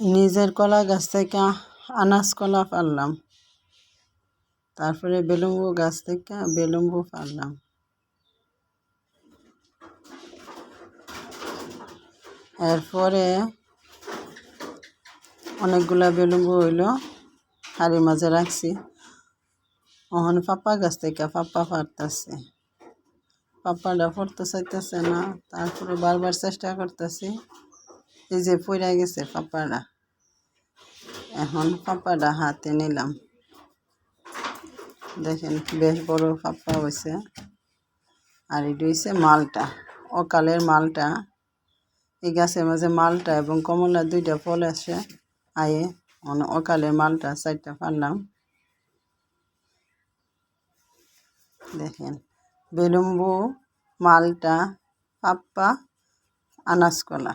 নিজের কলা গাছ থেকে আনাজ কলা পারলাম। তারপরে বেলুম্বু গাছ থেকে বেলুম্বু পারলাম। এরপরে অনেকগুলা বেলুম্বু হইল, হাড়ির মাঝে রাখছি। ওখানে পাপা গাছ থেকে পাপা পারতেছে। পাপাটা পড়তে চাইতেছে না, তারপরে বারবার চেষ্টা করতেছি। এই যে পড়ে গেছে পাপাড়া এখন পাপাড়া হাতে নিলাম। দেখেন বেশ বড় পাপা হয়েছে। আর এটি হয়েছে মালটা। অকালের মালটা। এই গাছের মাঝে মালটা এবং কমলা দুইটা ফল আসে। আয়ে অকালের মালটা চারটা পারলাম। দেখেন, বেলুম্বু, মালটা, পাপ্পা আনাজ কলা